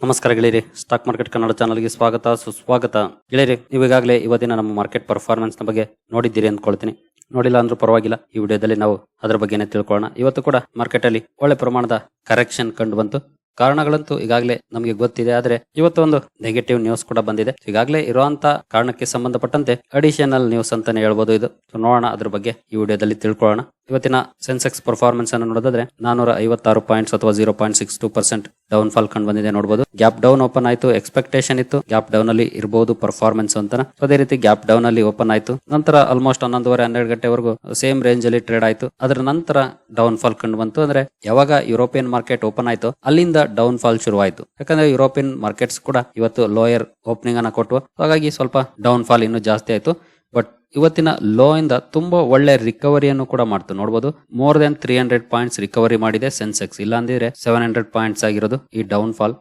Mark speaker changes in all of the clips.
Speaker 1: ನಮಸ್ಕಾರ ಗೆಳೆಯರಿ stock market Kannada ಚಾನಲ್ಗೆ ಸ್ವಾಗತ, ಸುಸ್ವಾಗತ. ಗೆಳೆಯರಿ, ನೀವು ಈಗಾಗಲೇ ಇವತ್ತಿನ ನಮ್ಮ ಮಾರ್ಕೆಟ್ ಪರ್ಫಾರ್ಮೆನ್ಸ್ನ ಬಗ್ಗೆ ನೋಡಿದ್ದೀರಿ ಅಂದ್ಕೊಳ್ತೀನಿ. ನೋಡಿಲ್ಲ ಅಂದ್ರೂ ಪರವಾಗಿಲ್ಲ, ಈ ವಿಡಿಯೋದಲ್ಲಿ ನಾವು ಅದರ ಬಗ್ಗೆನೇ ತಿಳ್ಕೊಳ್ಳೋಣ. ಇವತ್ತು ಕೂಡ ಮಾರ್ಕೆಟ್ ಅಲ್ಲಿ ಒಳ್ಳೆ ಪ್ರಮಾಣದ ಕರೆಕ್ಷನ್ ಕಂಡು ಬಂತು. ಕಾರಣಗಳಂತೂ ಈಗಾಗಲೇ ನಮಗೆ ಗೊತ್ತಿದೆ, ಆದ್ರೆ ಇವತ್ತು ಒಂದು ನೆಗೆಟಿವ್ ನ್ಯೂಸ್ ಕೂಡ ಬಂದಿದೆ. ಈಗಾಗಲೇ ಇರುವಂತ ಕಾರಣಕ್ಕೆ ಸಂಬಂಧಪಟ್ಟಂತೆ ಅಡಿಷನಲ್ ನ್ಯೂಸ್ ಅಂತಾನೆ ಹೇಳ್ಬೋದು ಇದು. ನೋಡೋಣ ಅದ್ರ ಬಗ್ಗೆ ಈ ವಿಡಿಯೋದಲ್ಲಿ ತಿಳ್ಕೊಳ್ಳೋಣ. ಇವತ್ತಿನ ಸೆನ್ಸೆಕ್ಸ್ ಪರ್ಫಾರ್ಮೆನ್ಸ್ ಅನ್ನು ನೋಡೋದಾದ್ರೆ ನಾನೂರ ಐವತ್ತಾರು ಪಾಯಿಂಟ್ಸ್ ಅಥವಾ zero point six two percent downfall ಕಂಡು ಬಂದಿದೆ ನೋಡಬಹುದು ಗ್ಯಾಪ್ ಡೌನ್ ಓಪನ್ ಆಯಿತು ಎಕ್ಸ್ಪೆಕ್ಟೇಷನ್ ಇತ್ತು. ಗ್ಯಾಪ್ ಡೌನ್ ಅಲ್ಲಿ ಇರಬಹುದು ಪರ್ಫಾರ್ಮೆನ್ಸ್ ಅಂತ ಅದೇ ರೀತಿ ಗ್ಯಾಪ್ ಡೌನ್ ಅಲ್ಲಿ ಓಪನ್ ಆಯ್ತು. ನಂತರ ಆಲ್ಮೋಸ್ಟ್ ಹನ್ನೊಂದುವರೆ, ಹನ್ನೆರಡು ಗಂಟೆವರೆಗೂ ಸೇಮ್ ರೇಂಜ್ ಅಲ್ಲಿ ಟ್ರೇಡ್ ಆಯಿತು. ಅದರ ನಂತರ ಡೌನ್ ಫಾಲ್ ಕಂಡು ಬಂತು. ಅಂದ್ರೆ ಯಾವಾಗ ಯುರೋಪಿಯನ್ ಮಾರ್ಕೆಟ್ ಓಪನ್ ಆಯ್ತು, ಅಲ್ಲಿಂದ ಡೌನ್ ಫಾಲ್ ಶುರುವಾಯಿತು. ಯಾಕಂದ್ರೆ ಯುರೋಪಿಯನ್ ಮಾರ್ಕೆಟ್ಸ್ ಕೂಡ ಇವತ್ತು ಲೋಯರ್ ಓಪನಿಂಗ್ ಅನ್ನ ಕೊಟ್ಟು ಹಾಗಾಗಿ ಸ್ವಲ್ಪ ಡೌನ್ ಫಾಲ್ ಇನ್ನೂ ಜಾಸ್ತಿ ಆಯ್ತು. ಬಟ್ ಇವತ್ತಿನ ಲೋ ಇಂದ ತುಂಬಾ ಒಳ್ಳೆ ರಿಕವರಿಯನ್ನು ಕೂಡ ಮಾಡ್ತು. ನೋಡಬಹುದು more than three hundred points recovery ಮಾಡಿದೆ ಸೆನ್ಸೆಕ್ಸ್ ಇಲ್ಲ ಅಂದಿದ್ರೆ ಸೆವೆನ್ ಹಂಡ್ರೆಡ್ ಪಾಯಿಂಟ್ಸ್ ಆಗಿರೋದು ಈ ಡೌನ್ ಫಾಲ್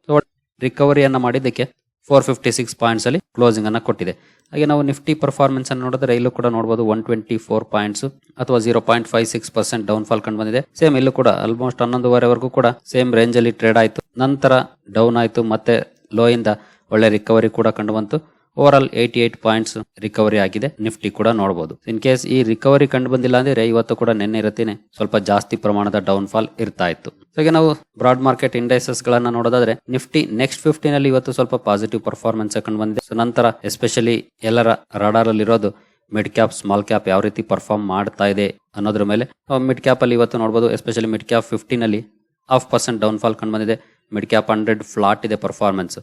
Speaker 1: ರಿಕವರಿಯನ್ನ ಮಾಡಿದ್ದಕ್ಕೆ ಫೋರ್ ಫಿಫ್ಟಿ ಸಿಕ್ಸ್ ಪಾಯಿಂಟ್ಸ್ ಅಲ್ಲಿ ಕ್ಲೋಸಿಂಗ್ ಅನ್ನ ಕೊಟ್ಟಿದೆ. ಹಾಗೆ ನಾವು ನಿಫ್ಟಿ ಪರ್ಫಾರ್ಮೆನ್ಸ್ ಅನ್ನು ನೋಡಿದ್ರೆ ಇಲ್ಲೂ ಕೂಡ ನೋಡಬಹುದು ಒನ್ ಟ್ವೆಂಟಿ ಫೋರ್ ಪಾಯಿಂಟ್ಸ್ ಅಥವಾ zero point five six percent downfall ಕಂಡು ಬಂದಿದೆ. ಸೇಮ್ ಇಲ್ಲೂ ಕೂಡ ಆಲ್ಮೋಸ್ಟ್ ಹನ್ನೊಂದುವರೆವರೆಗೂ ಕೂಡ ಸೇಮ್ ರೇಂಜ್ ಅಲ್ಲಿ ಟ್ರೇಡ್ ಆಯಿತು. ನಂತರ ಡೌನ್ ಆಯಿತು, ಮತ್ತೆ ಲೋ ಇಂದ ಒಳ್ಳೆ ರಿಕವರಿ ಕೂಡ ಕಂಡು ಬಂತು. Overall eighty eight points recovery ಆಗಿದೆ. ನಿಫ್ಟಿ ಕೂಡ ನೋಡಬಹುದು ಇನ್ ಕೇಸ್ ಈ ರಿಕವರಿ ಕಂಡು ಬಂದಿಲ್ಲ ಅಂದ್ರೆ ಇವತ್ತು ಕೂಡ ನಿನ್ನೆ ಇರುತ್ತೇನೆ. ಸ್ವಲ್ಪ ಜಾಸ್ತಿ ಪ್ರಮಾಣದ ಡೌನ್ ಫಾಲ್ ಇರ್ತಾ ಇತ್ತು. ಹಾಗೆ ನಾವು ಬ್ರಾಡ್ ಮಾರ್ಕೆಟ್ ಇಂಡೈಸಸ್ ಗಳನ್ನ ನೋಡೋದಾದ್ರೆ ನಿಫ್ಟಿ ನೆಕ್ಸ್ಟ್ ಫಿಫ್ಟೀನ್ ಅಲ್ಲಿ ಇವತ್ತು ಸ್ವಲ್ಪ ಪಾಸಿಟಿವ್ ಪರ್ಫಾರ್ಮೆನ್ಸ್ ಕಂಡು ಬಂದಿದೆ. ಸೊ ನಂತರ ಎಸ್ಪೆಷಲಿ ಎಲ್ಲರ ರಾಡಾರ್ ಅಲ್ಲಿ ಇರೋದು ಮಿಡ್ ಕ್ಯಾಪ್ ಸ್ಮಾಲ್ ಕ್ಯಾಪ್ ಯಾವ ರೀತಿ ಪರ್ಫಾರ್ಮ್ ಮಾಡ್ತಾ ಇದೆ ಅನ್ನೋದ್ರ ಮೇಲೆ. ಮಿಡ್ ಕ್ಯಾಪ್ ಅಲ್ಲಿ ಇವತ್ತು ನೋಡಬಹುದು ಎಸ್ಪೆಷಲಿ ಮಿಡ್ ಕ್ಯಾಪ್ ಫಿಫ್ಟೀನ್ ಅಲ್ಲಿ ಹಾಫ್ ಪರ್ಸೆಂಟ್ ಡೌನ್ ಫಾಲ್ ಕಂಡು ಬಂದಿದೆ. ಮಿಡ್ ಕ್ಯಾಪ್ ಹಂಡ್ರೆಡ್ ಫ್ಲಾಟ್ ಇದೆ ಪರ್ಫಾರ್ಮೆನ್ಸ್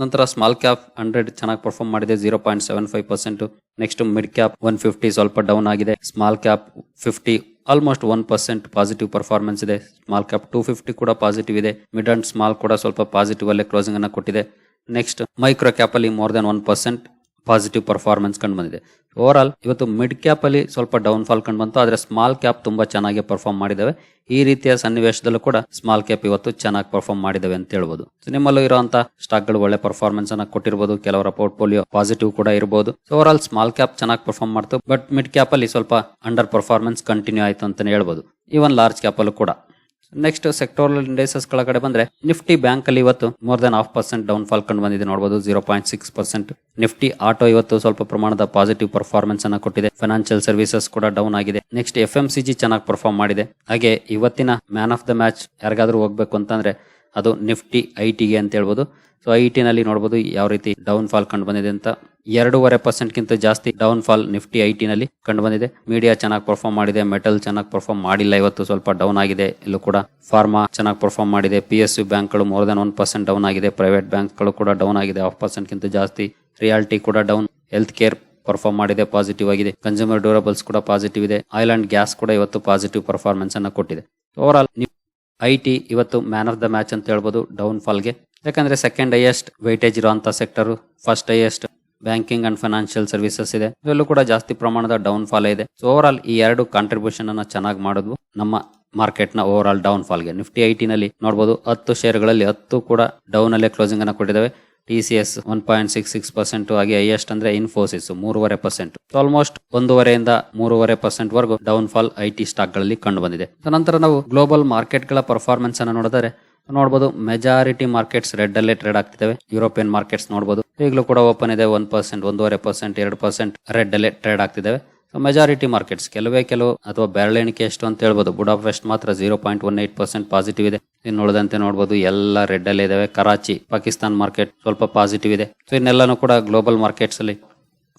Speaker 1: ನಂತರ ಸ್ಮಾಲ್ ಕ್ಯಾಪ್ ಹಂಡ್ರೆಡ್ ಚೆನ್ನಾಗಿ ಪರ್ಫಾರ್ಮ್ ಮಾಡಿದೆ zero point seven five percent next mid cap one fifty ಸ್ವಲ್ಪ ಡೌನ್ ಆಗಿದೆ. Small cap fifty almost one percent positive performance ಇದೆ. Small cap two fifty ಕೂಡ positive ಇದೆ. Mid and small ಕೂಡ ಸ್ವಲ್ಪ positive ಅಲ್ಲೇ ಕ್ಲೋಸಿಂಗ್ ಅನ್ನ ಕೊಟ್ಟಿದೆ. ನೆಕ್ಸ್ಟ್ ಮೈಕ್ರೋ ಕ್ಯಾಪ್ ಅಲ್ಲಿ more than one percent positive performance ಕಂಡು ಬಂದಿದೆ. ಓವರ್ ಆಲ್ ಇವತ್ತು ಮಿಡ್ ಕ್ಯಾಪ್ ಅಲ್ಲಿ ಸ್ವಲ್ಪ ಡೌನ್ ಫಾಲ್ ಕಂಡು ಬಂತು, ಆದರೆ ಸ್ಮಾಲ್ ಕ್ಯಾಪ್ ತುಂಬಾ ಚೆನ್ನಾಗಿ ಪರ್ಫಾರ್ಮ್ ಮಾಡಿದವೆ ಈ ರೀತಿಯ ಸನ್ನಿವೇಶದಲ್ಲೂ ಕೂಡ ಸ್ಮಾಲ್ ಕ್ಯಾಪ್ ಇವತ್ತು ಚೆನ್ನಾಗಿ ಪರ್ಫಾರ್ಮ್ ಮಾಡಿದಾವೆ ಅಂತ ಹೇಳ್ಬೋದು. ನಿಮ್ಮಲ್ಲೂ ಇರುವಂತಹ ಸ್ಟಾಕ್ಗಳು ಒಳ್ಳೆ ಪರ್ಫಾರ್ಮೆನ್ಸ್ ಅನ್ನ ಕೊಟ್ಟಿರಬಹುದು ಕೆಲವರ ಪೋರ್ಟ್ಫೋಲಿಯೋ ಪಾಸಿಟಿವ್ ಕೂಡ ಇರಬಹುದು ಓವರ್ ಆಲ್ ಸ್ಮಾಲ್ ಕ್ಯಾಪ್ ಚೆನ್ನಾಗಿ ಪರ್ಫಾರ್ಮ್ ಮಾಡ್ತು ಬಟ್ ಮಿಡ್ ಕ್ಯಾಪ್ ಅಲ್ಲಿ ಸ್ವಲ್ಪ ಅಂಡರ್ ಪರ್ಫಾರ್ಮೆನ್ಸ್ ಕಂಟಿನ್ಯೂ ಆಯ್ತು ಅಂತಾನೆ ಹೇಳ್ಬೋದು. ಈವನ್ ಲಾರ್ಜ್ ಕ್ಯಾಪ್ ಅಲ್ಲೂ ಕೂಡ. ನೆಕ್ಸ್ಟ್ ಸೆಕ್ಟೋರಲ್ ಇಂಡೈಸಸ್ ಕೆಳಗಡೆ ಬಂದ್ರೆ ನಿಫ್ಟಿ ಬ್ಯಾಂಕ್ ಅಲ್ಲಿ ಇವತ್ತು more than half percent down fall ಕಂಡು ಬಂದಿದೆ. ನೋಡಬಹುದು zero point six percent Nifty auto ಇವತ್ತು ಸ್ವಲ್ಪ ಪ್ರಮಾಣದ ಪಾಸಿಟಿವ್ ಪರ್ಫಾರ್ಮೆನ್ಸ್ ಅನ್ನ ಕೊಟ್ಟಿದೆ. ಫೈನಾನ್ಷಿಯಲ್ ಸರ್ವಿಸಸ್ ಕೂಡ ಡೌನ್ ಆಗಿದೆ. Next F M C G ಚೆನ್ನಾಗಿ ಪರ್ಫಾರ್ಮ್ ಮಾಡಿದೆ. ಹಾಗೆ ಇವತ್ತಿನ ಮ್ಯಾನ್ ಆಫ್ ದ ಮ್ಯಾಚ್ ಯಾರಿಗಾದ್ರೂ ಹೋಗ್ಬೇಕು ಅಂತಂದ್ರೆ, ಅದು ನಿಫ್ಟಿ ಐ ಟಿಗೆ ಅಂತ ಹೇಳ್ಬೋದು. ಸೊ ಐ ಟಿ ನಲ್ಲಿ ನೋಡಬಹುದು ಯಾವ ರೀತಿ ಡೌನ್ ಫಾಲ್ ಕಂಡು ಬಂದಿದೆ ಅಂತ ಎರಡೂವರೆ ಪರ್ಸೆಂಟ್ ಗಿಂತ ಜಾಸ್ತಿ ಡೌನ್ ಫಾಲ್ ನಿಫ್ಟಿ ಐ ಟಿನಲ್ಲಿ ಕಂಡು ಬಂದಿದೆ ಮೀಡಿಯಾ ಚೆನ್ನಾಗಿ ಪರ್ಫಾರ್ಮ್ ಮಾಡಿದೆ ಮೆಟಲ್ ಚೆನ್ನಾಗಿ ಪರ್ಫಾರ್ಮ್ ಮಾಡಿಲ್ಲ, ಇವತ್ತು ಸ್ವಲ್ಪ ಡೌನ್ ಆಗಿದೆ. ಇಲ್ಲೂ ಕೂಡ ಫಾರ್ಮಾ ಚೆನ್ನಾಗಿ ಪರ್ಫಾರ್ಮ್ ಮಾಡಿದೆ. ಪಿ ಎಸ್ ಯು ಬ್ಯಾಂಕ್ಗಳು more than one percent down ಆಗಿದೆ. ಪ್ರೈವೇಟ್ ಬ್ಯಾಂಕ್ಗಳು ಕೂಡ ಡೌನ್ ಆಗಿದೆ. ಹಾಫ್ ಪರ್ಸೆಂಟ್ಗಿಂತ ಜಾಸ್ತಿ. ರಿಯಾಲಿಟಿ ಕೂಡ ಡೌನ್ ಹೆಲ್ತ್ ಕೇರ್ ಪರ್ಫಾರ್ಮ್ ಮಾಡಿದೆ ಪಾಸಿಟಿವ್ ಆಗಿದೆ. ಕನ್ಸ್ಯೂಮರ್ ಡ್ಯೂರಬಲ್ಸ್ ಕೂಡ ಪಾಸಿಟಿವ್ ಇದೆ. ಆಯಿಲ್ ಗ್ಯಾಸ್ ಕೂಡ ಇವತ್ತು ಪಾಸಿಟಿವ್ ಪರ್ಫಾರ್ಮೆನ್ಸ್ ಅನ್ನ ಕೊಟ್ಟಿದೆ. ಓವರ್ ಆಲ್ ಐ ಟಿ ಇವತ್ತು ಮ್ಯಾನ್ ಆಫ್ ದ ಮ್ಯಾಚ್ ಅಂತ ಹೇಳ್ಬೋದು ಡೌನ್ ಫಾಲ್ಗೆ ಯಾಕಂದ್ರೆ ಸೆಕೆಂಡ್ ಹೈಯೆಸ್ಟ್ ವೈಟೇಜ್ ಇರುವಂತಹ sector first highest banking and financial services ಇದೆ. ಇವೆಲ್ಲೂ ಕೂಡ ಜಾಸ್ತಿ ಪ್ರಮಾಣದ ಡೌನ್ ಫಾಲ್ ಇದೆ. ಸೊ ಓವರ್ ಆಲ್ ಈ ಎರಡು ಕಾಂಟ್ರಿಬ್ಯೂಷನ್ ಅನ್ನ ಚೆನ್ನಾಗಿ ಮಾಡೋದು ನಮ್ಮ ಮಾರ್ಕೆಟ್ನ ಓವರ್ ಆಲ್ ಡೌನ್ ಫಾಲ್ಗೆ ನಿಫ್ಟಿ ಐಟಿ ನಲ್ಲಿ ನೋಡಬಹುದು ಹತ್ತು ಶೇರ್ಗಳಲ್ಲಿ ಹತ್ತು ಕೂಡ ಡೌನ್ ಅಲ್ಲೇ ಕ್ಲೋಸಿಂಗ್ ಅನ್ನ ಕೊಟ್ಟಿದ್ದಾವೆ T C S one point six six percent ಹಾಗೆ ಹೈಯೆಸ್ಟ್ ಅಂದ್ರೆ ಇನ್ಫೋಸಿಸ್ ಮೂರುವರೆ ಪರ್ಸೆಂಟ್ ಆಲ್ಮೋಸ್ಟ್ ಒಂದೂವರೆಯಿಂದ ಮೂರುವರೆ ಪರ್ಸೆಂಟ್ ವರೆಗೂ ಡೌನ್ ಫಾಲ್ ಐಟಿ ಸ್ಟಾಕ್ಗಳಲ್ಲಿ ಕಂಡು ಬಂದಿದೆ. ನಂತರ ನಾವು ಗ್ಲೋಬಲ್ ಮಾರ್ಕೆಟ್ಗಳ ಪರ್ಫಾರ್ಮೆನ್ಸ್ ಅನ್ನು ನೋಡಿದರೆ ನೋಡಬಹುದು ಮೆಜಾರಿಟಿ ಮಾರ್ಕೆಟ್ಸ್ ರೆಡ್ ಅಲ್ಲೇ ಟ್ರೇಡ್ ಆಗ್ತಿದ್ದಾವೆ. ಯುರೋಪಿಯನ್ ಮಾರ್ಕೆಟ್ಸ್ ನೋಡಬಹುದು ಈಗಲೂ ಕೂಡ ಓಪನ್ ಇದೆ. ಒನ್ ಪರ್ಸೆಂಟ್ ಒಂದೂವರೆ ಪರ್ಸೆಂಟ್ ಎರಡು ಪರ್ಸೆಂಟ್ ರೆಡ್ ಅಲ್ಲೇ ಟ್ರೇಡ್ ಆಗ್ತಿದ್ದಾವೆ. ಮೆಜಾರಿಟಿ ಮಾರ್ಕೆಟ್ಸ್ ಕೆಲವೇ ಕೆಲವು ಅಥವಾ ಬೆರಳೆಣಿಕೆ ಎಷ್ಟು ಅಂತ ಹೇಳ್ಬೋದು. ಬುಡ್ ಆಫ್ ವೆಸ್ಟ್ ಮಾತ್ರ zero point one eight percent positive ಇದೆ. ಇನ್ನು ಉಳಿದಂತೆ ನೋಡಬಹುದು ಎಲ್ಲ ರೆಡ್ ಅಲ್ಲೇ ಇದಾವೆ ಕರಾಚಿ ಪಾಕಿಸ್ತಾನ್ ಮಾರ್ಕೆಟ್ ಸ್ವಲ್ಪ ಪಾಸಿಟಿವ್ ಇದೆ. ಸೊ ಇನ್ನೆಲ್ಲಾನು ಕೂಡ ಗ್ಲೋಬಲ್ ಮಾರ್ಕೆಟ್ಸ್ ಅಲ್ಲಿ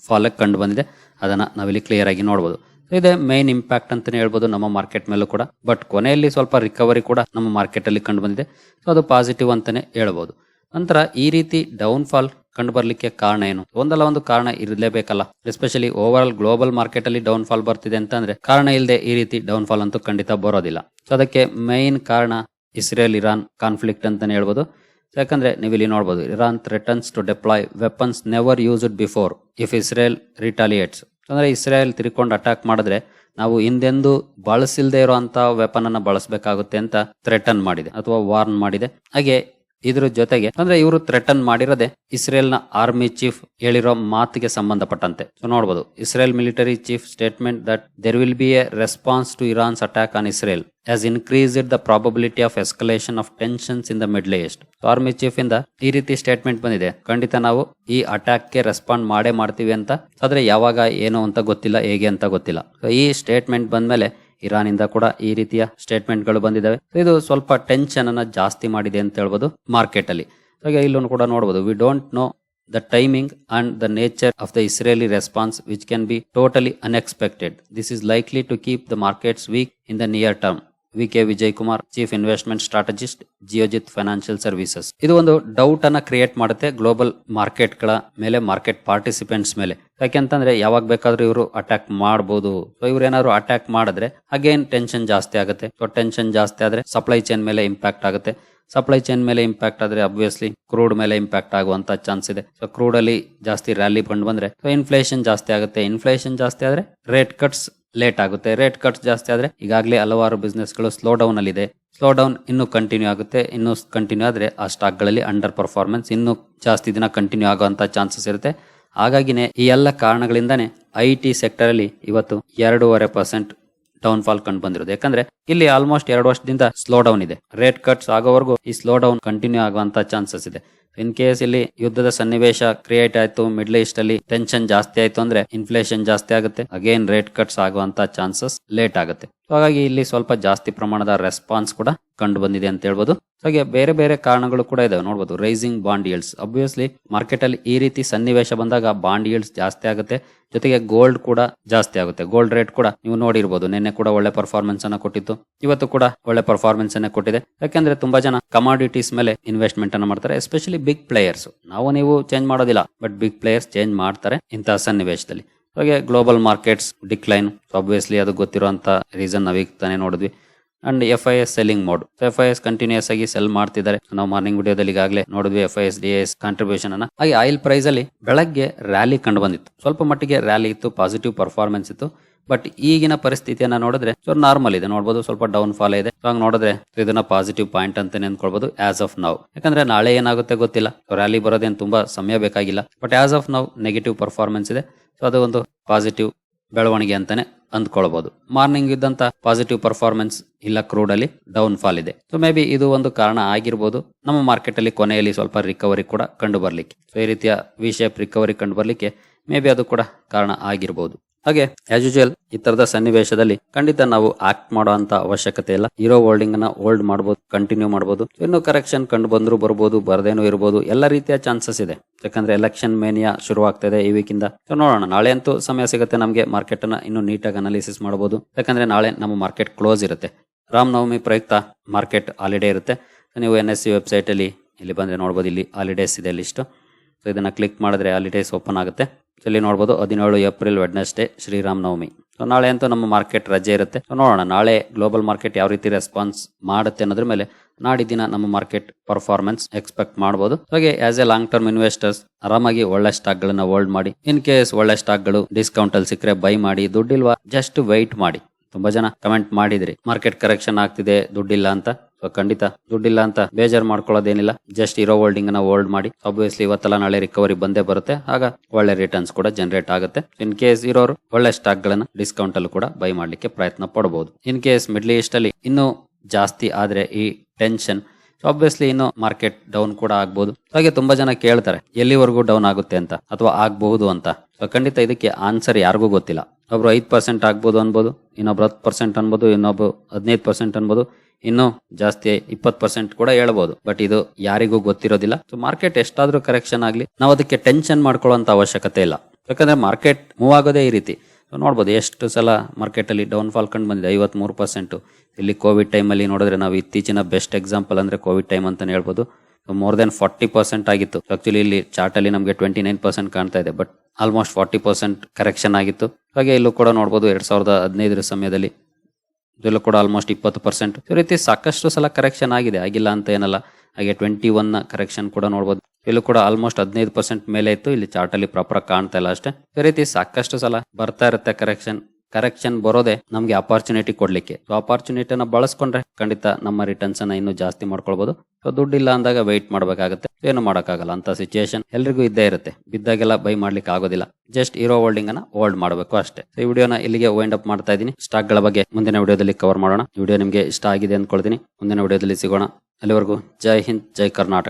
Speaker 1: ಫಾಲೋ ಕಂಡು ಬಂದಿದೆ. ಅದನ್ನ ನಾವಿಲ್ಲಿ ಕ್ಲಿಯರ್ ಆಗಿ ನೋಡಬಹುದು ಇದೆ ಮೇನ್ ಇಂಪ್ಯಾಕ್ಟ್ ಅಂತಾನೆ ಹೇಳ್ಬೋದು ನಮ್ಮ ಮಾರ್ಕೆಟ್ ಮೇಲೂ ಕೂಡ. ಬಟ್ ಕೊನೆಯಲ್ಲಿ ಸ್ವಲ್ಪ ರಿಕವರಿ ಕೂಡ ನಮ್ಮ ಮಾರ್ಕೆಟ್ ಅಲ್ಲಿ ಕಂಡು ಬಂದಿದೆ. ಸೊ ಅದು ಪಾಸಿಟಿವ್ ಅಂತಾನೆ ಹೇಳ್ಬೋದು. ನಂತರ ಈ ರೀತಿ ಡೌನ್ ಫಾಲ್ ಕಂಡು ಬರ್ಲಿಕ್ಕೆ ಕಾರಣ ಏನು? ಒಂದಲ್ಲ ಒಂದು ಕಾರಣ ಇರಲೇಬೇಕಲ್ಲ. Especially overall global market ಅಲ್ಲಿ ಡೌನ್ ಫಾಲ್ ಬರ್ತಿದೆ ಅಂತಂದ್ರೆ ಕಾರಣ ಇಲ್ಲದೆ ಈ ರೀತಿ ಡೌನ್ ಫಾಲ್ ಅಂತೂ ಖಂಡಿತ ಬರೋದಿಲ್ಲ. ಸೊ ಅದಕ್ಕೆ ಮೈನ್ ಕಾರಣ ಇಸ್ರೇಲ್ ಇರಾನ್ ಕಾನ್ಫ್ಲಿಕ್ಟ್ ಅಂತಾನೆ ಹೇಳ್ಬೋದು. ಯಾಕಂದ್ರೆ ನೀವು ಇಲ್ಲಿ ನೋಡಬಹುದು Iran threatens to deploy weapons never used before if Israel retaliates ಅಂದ್ರೆ ಇಸ್ರೇಲ್ ತಿರ್ಕೊಂಡು ಅಟ್ಯಾಕ್ ಮಾಡಿದ್ರೆ ನಾವು ಹಿಂದೆಂದು ಬಳಸಿಲ್ದೇ ಇರುವಂತ ವೆಪನ್ ಅನ್ನ ಬಳಸಬೇಕಾಗುತ್ತೆ ಅಂತ ಥ್ರೆಟನ್ ಮಾಡಿದೆ ಅಥವಾ ವಾರ್ನ್ ಮಾಡಿದೆ. ಹಾಗೆ ಇದ್ರ ಜೊತೆಗೆ ಅಂದ್ರೆ ಇವರು ಥ್ರೆಟನ್ ಮಾಡಿರೋದೆ ಇಸ್ರೇಲ್ನ ಆರ್ಮಿ ಚೀಫ್ ಹೇಳಿರೋ ಮಾತಿಗೆ ಸಂಬಂಧಪಟ್ಟಂತೆ. ಸೊ ನೋಡಬಹುದು Israel military chief statement that there will be a response to Iran's attack on Israel as increased the probability of escalation of tensions in the Middle East army chief ಇಂದ ಈ ರೀತಿ statement ಬಂದಿದೆ. ಖಂಡಿತ ನಾವು ಈ ಅಟ್ಯಾಕ್ಗೆ respond ಮಾಡೇ ಮಾಡ್ತೀವಿ ಅಂತ. ಆದ್ರೆ ಯಾವಾಗ, ಏನು ಅಂತ ಗೊತ್ತಿಲ್ಲ, ಹೇಗೆ ಅಂತ ಗೊತ್ತಿಲ್ಲ. ಈ ಸ್ಟೇಟ್ಮೆಂಟ್ ಬಂದ್ಮೇಲೆ ಇರಾನ್ ಇಂದ ಕೂಡ ಈ ರೀತಿಯ ಸ್ಟೇಟ್ಮೆಂಟ್ಗಳು ಬಂದಿದ್ದಾವೆ ಇದು ಸ್ವಲ್ಪ ಟೆನ್ಷನ್ ಅನ್ನ ಜಾಸ್ತಿ ಮಾಡಿದೆ ಅಂತ ಹೇಳ್ಬೋದು ಮಾರ್ಕೆಟ್ ಅಲ್ಲಿ. ಹಾಗೆ ಇಲ್ಲೊಂದು ಕೂಡ ನೋಡಬಹುದು we don't know the timing and the nature of the Israeli response which can be totally unexpected this is likely to keep the markets weak in the near term V K Vijay Kumar chief investment strategist Geojit financial services ಇದು ಒಂದು doubt ಅನ್ನ create ಮಾಡುತ್ತೆ global ಮಾರ್ಕೆಟ್ಗಳ ಮೇಲೆ market participants ಮೇಲೆ. ಯಾಕೆಂತಂದ್ರೆ ಯಾವಾಗ ಬೇಕಾದ್ರೂ ಇವರು ಅಟ್ಯಾಕ್ ಮಾಡಬಹುದು ಇವ್ರು ಏನಾದ್ರು ಅಟ್ಯಾಕ್ ಮಾಡಿದ್ರೆ ಅಗೇನ್ ಟೆನ್ಷನ್ ಜಾಸ್ತಿ ಆಗುತ್ತೆ. ಸೊ ಟೆನ್ಷನ್ ಜಾಸ್ತಿ ಆದ್ರೆ ಸಪ್ಲೈ ಚೈನ್ ಮೇಲೆ ಇಂಪ್ಯಾಕ್ಟ್ ಆಗುತ್ತೆ. ಸಪ್ಲೈ ಚೈನ್ ಮೇಲೆ ಇಂಪ್ಯಾಕ್ಟ್ ಆದ್ರೆ ಅಬ್ವಿಯಸ್ಲಿ ಕ್ರೂಡ್ ಮೇಲೆ ಇಂಪ್ಯಾಕ್ಟ್ ಆಗುವಂತ ಚಾನ್ಸ್ ಇದೆ. ಸೊ ಕ್ರೂಡ್ ಅಲ್ಲಿ ಜಾಸ್ತಿ ರ್ಯಾಲಿ ಬಂದ್ ಬಂದ್ರೆ ಇನ್ಫ್ಲೇಷನ್ ಜಾಸ್ತಿ ಆಗುತ್ತೆ. ಇನ್ಫ್ಲೇಷನ್ ಜಾಸ್ತಿ ಆದ್ರೆ ರೇಟ್ ಕಟ್ಸ್ ಲೇಟ್ ಆಗುತ್ತೆ. ರೇಟ್ ಕಟ್ಸ್ ಜಾಸ್ತಿ ಆದ್ರೆ ಈಗಾಗಲೇ ಹಲವಾರು ಬಿಸ್ನೆಸ್ಗಳು ಸ್ಲೋ ಡೌನ್ ಅಲ್ಲಿ ಇದೆ ಸ್ಲೋ ಡೌನ್ ಇನ್ನೂ ಕಂಟಿನ್ಯೂ ಆಗುತ್ತೆ. ಇನ್ನೂ ಕಂಟಿನ್ಯೂ ಆದ್ರೆ ಆ ಸ್ಟಾಕ್ಗಳಲ್ಲಿ ಅಂಡರ್ ಪರ್ಫಾರ್ಮೆನ್ಸ್ ಇನ್ನೂ ಜಾಸ್ತಿ ದಿನ ಕಂಟಿನ್ಯೂ ಆಗುವಂತ ಚಾನ್ಸಸ್ ಇರುತ್ತೆ. ಹಾಗಾಗಿನೇ ಈ ಎಲ್ಲ ಕಾರಣಗಳಿಂದಾನೇ ಐ ಟಿ ಸೆಕ್ಟರ್ ಅಲ್ಲಿ ಇವತ್ತು ಎರಡೂವರೆ ಪರ್ಸೆಂಟ್ ಡೌನ್ ಫಾಲ್ ಕಂಡು ಬಂದಿರೋದು. ಯಾಕಂದ್ರೆ ಇಲ್ಲಿ ಆಲ್ಮೋಸ್ಟ್ ಎರಡು ವರ್ಷದಿಂದ ಸ್ಲೋ ಡೌನ್ ಇದೆ. ರೇಟ್ ಕಟ್ಸ್ ಆಗೋವರೆಗೂ ಈ ಸ್ಲೋ ಡೌನ್ ಕಂಟಿನ್ಯೂ ಆಗುವಂತ ಚಾನ್ಸಸ್ ಇದೆ. ಇನ್ ಕೇಸ್ ಇಲ್ಲಿ ಯುದ್ಧದ ಸನ್ನಿವೇಶ ಕ್ರಿಯೇಟ್ ಆಯ್ತು ಮಿಡ್ಲ್ ಈಸ್ಟ್ ಅಲ್ಲಿ ಟೆನ್ಷನ್ ಜಾಸ್ತಿ ಆಯ್ತು ಅಂದ್ರೆ ಇನ್ಫ್ಲೇಷನ್ ಜಾಸ್ತಿ ಆಗುತ್ತೆ. ಅಗೇನ್ ರೇಟ್ ಕಟ್ಸ್ ಆಗುವಂತ ಚಾನ್ಸಸ್ ಲೇಟ್ ಆಗುತ್ತೆ. ಹಾಗಾಗಿ ಇಲ್ಲಿ ಸ್ವಲ್ಪ ಜಾಸ್ತಿ ಪ್ರಮಾಣದ ರೆಸ್ಪಾನ್ಸ್ ಕೂಡ ಕಂಡು ಬಂದಿದೆ ಅಂತ ಹೇಳ್ಬೋದು. ಹಾಗೆ ಬೇರೆ ಬೇರೆ ಕಾರಣಗಳು ಕೂಡ ಇದಾವೆ. ನೋಡಬಹುದು rising bond yields. Obviously market ಅಲ್ಲಿ ಈ ರೀತಿ ಸನ್ನಿವೇಶ ಬಂದಾಗ ಬಾಂಡ್ yields ಜಾಸ್ತಿ ಆಗುತ್ತೆ. ಜೊತೆಗೆ ಗೋಲ್ಡ್ ಕೂಡ ಜಾಸ್ತಿ ಆಗುತ್ತೆ. ಗೋಲ್ಡ್ ರೇಟ್ ಕೂಡ ನೀವು ನೋಡಿರ್ಬೋದು, ನಿನ್ನೆ ಕೂಡ ಒಳ್ಳೆ ಪರ್ಫಾರ್ಮೆನ್ಸ್ ಅನ್ನ ಕೊಟ್ಟಿತ್ತು. ಇವತ್ತು ಕೂಡ ಒಳ್ಳೆ ಪರ್ಫಾರ್ಮೆನ್ಸ್ ಅನ್ನ ಕೊಟ್ಟಿದೆ. ಯಾಕಂದ್ರೆ ತುಂಬಾ ಜನ ಕಮಾಡಿಟೀಸ್ ಮೇಲೆ ಇನ್ವೆಸ್ಟ್ಮೆಂಟ್ ಅನ್ನ ಮಾಡ್ತಾರೆ ಎಸ್ಪೆಷಲಿ ಬಿಗ್ ಪ್ಲೇಯರ್ಸ್ ನಾವು ನೀವು ಚೇಂಜ್ ಮಾಡೋದಿಲ್ಲ ಬಟ್ ಬಿಗ್ ಪ್ಲೇಯರ್ಸ್ ಚೇಂಜ್ ಮಾಡ್ತಾರೆ ಇಂತಹ ಸನ್ನಿವೇಶದಲ್ಲಿ. ಹಾಗೆ ಗ್ಲೋಬಲ್ ಮಾರ್ಕೆಟ್ಸ್ ಡಿಕ್ಲೈನ್ ಆಬ್ವಿಯಸ್ಲಿ ಅದು ಗೊತ್ತಿರುವಂಥ ರೀಸನ್ ನಾವೀಗ ತಾನೇ ನೋಡಿದ್ವಿ. And F I S selling mode F I S continues ಆಗಿ ಸೆಲ್ ಮಾಡ್ತಿದ್ದಾರೆ. ನಾವು ಮಾರ್ನಿಂಗ್ ವಿಡಿಯೋದಲ್ಲಿ ಈಗಾಗಲೇ ನೋಡಿದ್ವಿ F I S D S contribution ಅನ್ನ. ಹಾಗೆ ಆಯಿಲ್ ಪ್ರೈಸ್ ಅಲ್ಲಿ ಬೆಳಗ್ಗೆ ರ್ಯಾಲಿ ಕಂಡು ಬಂದಿತ್ತು. ಸ್ವಲ್ಪ ಮಟ್ಟಿಗೆ ರ್ಯಾಲಿ ಇತ್ತು ಪಾಸಿಟಿವ್ ಪರ್ಫಾರ್ಮೆನ್ಸ್ ಇತ್ತು. ಬಟ್ ಈಗಿನ ಪರಿಸ್ಥಿತಿಯನ್ನ ನೋಡಿದ್ರೆ ಸೊ ನಾರ್ಮಲ್ ಇದೆ. ನೋಡಬಹುದು ಸ್ವಲ್ಪ ಡೌನ್ ಫಾಲ್ ಇದೆ. ಸೊ ಹಂಗ್ ನೋಡಿದ್ರೆ ಇದನ್ನ ಪಾಸಿಟಿವ್ ಪಾಯಿಂಟ್ ಅಂತ ನೆನ್ಕೊಳ್ಬಹುದು ಆಸ್ ಆಫ್ ನೌ ಯಾಕಂದ್ರೆ ನಾಳೆ ಏನಾಗುತ್ತೆ ಗೊತ್ತಿಲ್ಲ. ರ್ಯಾಲಿ ಬರೋದೇನು ತುಂಬಾ ಸಮಯ ಬೇಕಾಗಿಲ್ಲ. But as of now negative performance ಇದೆ. ಸೊ ಅದು ಒಂದು ಪಾಸಿಟಿವ್ ಬೆಳವಣಿಗೆ ಅಂತಾನೆ ಅಂದ್ಕೊಳ್ಬಹುದು ಮಾರ್ನಿಂಗ್ ಇದ್ದಂತ ಪಾಸಿಟಿವ್ ಪರ್ಫಾರ್ಮೆನ್ಸ್ ಇಲ್ಲ ಕ್ರೂಡ್ ಅಲ್ಲಿ ಡೌನ್ ಫಾಲ್ ಇದೆ. ಸೊ ಮೇ ಬಿ ಇದು ಒಂದು ಕಾರಣ ಆಗಿರ್ಬೋದು. ನಮ್ಮ ಮಾರ್ಕೆಟ್ ಅಲ್ಲಿ ಕೊನೆಯಲ್ಲಿ ಸ್ವಲ್ಪ ರಿಕವರಿ ಕೂಡ ಕಂಡು ಬರ್ಲಿಕ್ಕೆ ಸೊ ಈ ರೀತಿಯ ವಿ ರಿಕವರಿ ಕಂಡು ಬರ್ಲಿಕ್ಕೆ ಮೇ ಬಿ ಅದು ಕೂಡ ಕಾರಣ ಆಗಿರ್ಬೋದು. ಹಾಗೆ ಆಸ್ ಯೂಶುವಲ್ ಈ ತರದ ಸನ್ನಿವೇಶದಲ್ಲಿ ಖಂಡಿತ ನಾವು ಆಕ್ಟ್ ಮಾಡುವಂತ ಅವಶ್ಯಕತೆ ಇಲ್ಲ. ಇರೋ ಹೋಲ್ಡಿಂಗ್ನ ಹೋಲ್ಡ್ ಮಾಡಬಹುದು ಕಂಟಿನ್ಯೂ ಮಾಡಬಹುದು ಇನ್ನು ಕರೆಕ್ಷನ್ ಕಂಡು ಬಂದ್ರು ಬರಬಹುದು ಬರದೇನು ಇರಬಹುದು ಎಲ್ಲ ರೀತಿಯ ಚಾನ್ಸಸ್ ಇದೆ. ಯಾಕಂದ್ರೆ ಎಲೆಕ್ಷನ್ ಮೇನಿಯಾ ಶುರು ಈ ವೀಕ್ ಇಂದ. ನೋಡೋಣ. ನಾಳೆ ಅಂತೂ ಸಮಯ ಸಿಗುತ್ತೆ ನಮಗೆ ಮಾರ್ಕೆಟ್ ಅನ್ನ ಇನ್ನು ನೀಟಾಗಿ ಅನಾಲಿಸಿಸ್ ಮಾಡಬಹುದು ಯಾಕಂದ್ರೆ ನಾಳೆ ನಮ್ಮ ಮಾರ್ಕೆಟ್ ಕ್ಲೋಸ್ ಇರುತ್ತೆ. ರಾಮನವಮಿ ಪ್ರಯುಕ್ತ ಮಾರ್ಕೆಟ್ ಹಾಲಿಡೇ ಇರುತ್ತೆ. ನೀವು ಎನ್ ಎಸ್ ಸಿ ವೆಬ್ಸೈಟ್ ಅಲ್ಲಿ, ಇಲ್ಲಿ ಬಂದ್ರೆ ನೋಡಬಹುದು ಇಲ್ಲಿ ಹಾಲಿಡೇಸ್ ಇದೆ ಲಿಸ್ಟ್ ಸೊ ಇದನ್ನ ಕ್ಲಿಕ್ ಮಾಡಿದ್ರೆ ಹಾಲಿಡೇಸ್ ಓಪನ್ ಆಗುತ್ತೆ. ಇಲ್ಲಿ ನೋಡಬಹುದು ಹದಿನೇಳು April Wednesday, Shri Ram Navami. So ನಾಳೆ ಅಂತೂ ನಮ್ಮ ಮಾರ್ಕೆಟ್ ರಜೆ ಇರುತ್ತೆ. ಸೊ ನೋಡೋಣ. ನಾಳೆ ಗ್ಲೋಬಲ್ ಮಾರ್ಕೆಟ್ ಯಾವ ರೀತಿ ರೆಸ್ಪಾನ್ಸ್ ಮಾಡುತ್ತೆ ಅನ್ನೋದ್ರ ಮೇಲೆ ನಾಡಿದ್ದಿನ ನಮ್ಮ ಮಾರ್ಕೆಟ್ ಪರ್ಫಾರ್ಮೆನ್ಸ್ ಎಕ್ಸ್ಪೆಕ್ಟ್ ಮಾಡಬಹುದು ಹಾಗೆ as a long term investors ಆರಾಮಾಗಿ ಒಳ್ಳೆ ಸ್ಟಾಕ್ ಗಳನ್ನ ಹೋಲ್ಡ್ ಮಾಡಿ. ಇನ್ ಕೇಸ್ ಒಳ್ಳೆ ಸ್ಟಾಕ್ಗಳು ಡಿಸ್ಕೌಂಟ್ ಅಲ್ಲಿ ಸಿಕ್ಕರೆ ಬೈ ಮಾಡಿ, ದುಡ್ಡಿಲ್ವಾ ಜಸ್ಟ್ ವೈಟ್ ಮಾಡಿ. ತುಂಬಾ ಜನ ಕಮೆಂಟ್ ಮಾಡಿದ್ರಿ. ಮಾರ್ಕೆಟ್ ಕರೆಕ್ಷನ್ ಆಗ್ತಿದೆ, ದುಡ್ಡಿಲ್ಲ ಅಂತ. ಸೊ ಖಂಡಿತ ದುಡ್ಡಿಲ್ಲ ಅಂತ ಬೇಜಾರ್ ಮಾಡ್ಕೊಳ್ಳೋದೇನಿಲ್ಲ. ಜಸ್ಟ್ ಇರೋ ಹೋಲ್ಡಿಂಗ್ನ ಹೋಲ್ಡ್ ಮಾಡಿ. ಆಬ್ವಿಯಸ್ಲಿ ಇವತ್ತಲ್ಲ ನಾಳೆ ರಿಕವರಿ ಬಂದೇ ಬರುತ್ತೆ. ಆಗ ಒಳ್ಳೆ ರಿಟರ್ನ್ಸ್ ಕೂಡ ಜನರೇಟ್ ಆಗುತ್ತೆ. ಇನ್ ಕೇಸ್ ಇರೋರು ಒಳ್ಳೆ ಸ್ಟಾಕ್ ಗಳನ್ನ ಡಿಸ್ಕೌಂಟ್ ಅಲ್ಲಿ ಕೂಡ ಬೈ ಮಾಡ್ಲಿಕ್ಕೆ ಪ್ರಯತ್ನ ಪಡಬಹುದು ಇನ್ ಕೇಸ್ ಮಿಡ್ಲ್ ಈಸ್ಟ್ ಅಲ್ಲಿ ಇನ್ನೂ ಜಾಸ್ತಿ ಆದ್ರೆ ಈ ಟೆನ್ಷನ್ ಆಬ್ವಿಯಸ್ಲಿ ಇನ್ನು ಮಾರ್ಕೆಟ್ ಡೌನ್ ಕೂಡ ಆಗ್ಬಹುದು ಹಾಗೆ ತುಂಬಾ ಜನ ಕೇಳ್ತಾರೆ, ಎಲ್ಲಿವರೆಗೂ ಡೌನ್ ಆಗುತ್ತೆ ಅಂತ ಅಥವಾ ಆಗಬಹುದು ಅಂತ. ಸೊ ಖಂಡಿತ ಇದಕ್ಕೆ ಆನ್ಸರ್ ಯಾರಿಗೂ ಗೊತ್ತಿಲ್ಲ. ಒಬ್ರು ಐದ್ ಪರ್ಸೆಂಟ್ ಆಗ್ಬೋದು ಅನ್ಬೋದು, ಇನ್ನೊಬ್ರು ಹತ್ತು ಪರ್ಸೆಂಟ್ ಅನ್ಬೋದು, ಇನ್ನೊಬ್ರು ಹದಿನೈದು ಪರ್ಸೆಂಟ್ ಅನ್ಬೋದು. ಇನ್ನು ಜಾಸ್ತಿ ಇಪ್ಪತ್ತು ಪರ್ಸೆಂಟ್ ಕೂಡ ಹೇಳ್ಬೋದು. ಬಟ್ ಇದು ಯಾರಿಗೂ ಗೊತ್ತಿರೋದಿಲ್ಲ. ಸೊ ಮಾರ್ಕೆಟ್ ಎಷ್ಟಾದ್ರೂ ಕರೆಕ್ಷನ್ ಆಗಲಿ, ನಾವು ಅದಕ್ಕೆ ಟೆನ್ಷನ್ ಮಾಡ್ಕೊಳ್ಳುವಂತ ಅವಶ್ಯಕತೆ ಇಲ್ಲ. ಯಾಕಂದ್ರೆ ಮಾರ್ಕೆಟ್ ಮೂವ್ ಆಗೋದೇ ಈ ರೀತಿ. ನೋಡ್ಬೋದು ಎಷ್ಟು ಸಲ ಮಾರ್ಕೆಟ್ ಅಲ್ಲಿ ಡೌನ್ ಫಾಲ್ ಕಂಡು ಬಂದಿದೆ. ಐವತ್ ಮೂರು ಪರ್ಸೆಂಟ್ ಇಲ್ಲಿ ಕೋವಿಡ್ ಟೈಮ್ ಅಲ್ಲಿ ನೋಡಿದ್ರೆ ನಾವು ಇತ್ತೀಚಿನ ಬೆಸ್ಟ್ ಎಕ್ಸಾಂಪಲ್ ಅಂದ್ರೆ ಕೋವಿಡ್ ಟೈಮ್ ಅಂತಾನೆ ಹೇಳ್ಬೋದು. ಮೋರ್ ದೆನ್ ಫಾರ್ಟಿ ಪರ್ಸೆಂಟ್ ಆಗಿತ್ತು. ಆಕ್ಚುಲಿ ಇಲ್ಲಿ ಚಾರ್ಟ್ ಅಲ್ಲಿ ನಮಗೆ ಟ್ವೆಂಟಿ ನೈನ್ ಪರ್ಸೆಂಟ್ ಕಾಣ್ತಾ ಇದೆ. But almost forty percent correction ಆಗಿತ್ತು. ಹಾಗೆ ಇಲ್ಲೂ ಕೂಡ ನೋಡ್ಬೋದು ಎರಡ್ ಸಾವಿರದ ಹದಿನೈದರ ಸಮಯದಲ್ಲಿ ಇದೆಲ್ಲ ಕೂಡ ಆಲ್ಮೋಸ್ಟ್ ಇಪ್ಪತ್ತು ಪರ್ಸೆಂಟ್ ಈ ರೀತಿ ಸಾಕಷ್ಟು ಸಲ ಕರೆಕ್ಷನ್ ಆಗಿದೆ. ಆಗಿಲ್ಲ ಅಂತ ಏನಲ್ಲ. ಹಾಗೆ ಟ್ವೆಂಟಿ ಒನ್ ಕರೆಕ್ಷನ್ ಕೂಡ ನೋಡಬಹುದು ಇಲ್ಲೂ ಕೂಡ ಆಲ್ಮೋಸ್ಟ್ ಹದಿನೈದು ಪರ್ಸೆಂಟ್ ಮೇಲೆ ಇತ್ತು. ಇಲ್ಲಿ ಚಾರ್ಟ್ ಅಲ್ಲಿ ಪ್ರಾಪರ್ ಕಾಣ್ತಾ ಇಲ್ಲ ಅಷ್ಟೇ. ಈ ರೀತಿ ಸಾಕಷ್ಟು ಸಲ ಬರ್ತಾ ಇರುತ್ತೆ ಕರೆಕ್ಷನ್ ಕರೆಕ್ಷನ್ ಬರೋದೇ ನಮಗೆ ಅಪಾರ್ಚುನಿಟಿ ಕೊಡ್ಲಿಕ್ಕೆ. ಸೊ ಅಪಾರ್ಚುನಿಟಿನ ಬಳಸ್ಕೊಂಡ್ರೆ ಖಂಡಿತ ನಮ್ಮ ರಿಟರ್ನ್ಸ್ ಅನ್ನ ಇನ್ನೂ ಜಾಸ್ತಿ ಮಾಡ್ಕೊಳ್ಬಹುದು ದುಡ್ಡಿಲ್ಲ ಅಂದಾಗ ವೆಯ್ಟ್ ಮಾಡ್ಬೇಕಾಗತ್ತೆ. ಏನು ಮಾಡೋಕ್ಕಾಗಲ್ಲ. ಅಂತ ಸಿಚುಯೇಷನ್ ಎಲ್ರಿಗೂ ಇದ್ದೇ ಇರುತ್ತೆ. ಬಿದ್ದಾಗೆಲ್ಲ ಬೈ ಮಾಡ್ಲಿಕ್ಕೆ ಆಗೋದಿಲ್ಲ. ಜಸ್ಟ್ ಇರೋ ಹೋಲ್ಡಿಂಗ್ ಅನ್ನ ಹೋಲ್ಡ್ ಮಾಡಬೇಕು ಅಷ್ಟೇ. ಈ ವಿಡಿಯೋನ ಇಲ್ಲಿಗೆ ವೈಂಡ್ ಅಪ್ ಮಾಡ್ತಾ ಇದ್ದೀನಿ. ಸ್ಟಾಕ್ಗಳ ಬಗ್ಗೆ ಮುಂದಿನ ವಿಡಿಯೋದಲ್ಲಿ ಕವರ್ ಮಾಡೋಣ. ವಿಡಿಯೋ ನಿಮಗೆ ಇಷ್ಟ ಆಗಿದೆ ಅಂದ್ಕೊಳ್ತೀನಿ. ಮುಂದಿನ ವಿಡಿಯೋದಲ್ಲಿ ಸಿಗೋಣ. ಅಲ್ಲಿವರೆಗೂ ಜೈ ಹಿಂದ್, ಜೈ ಕರ್ನಾಟಕ.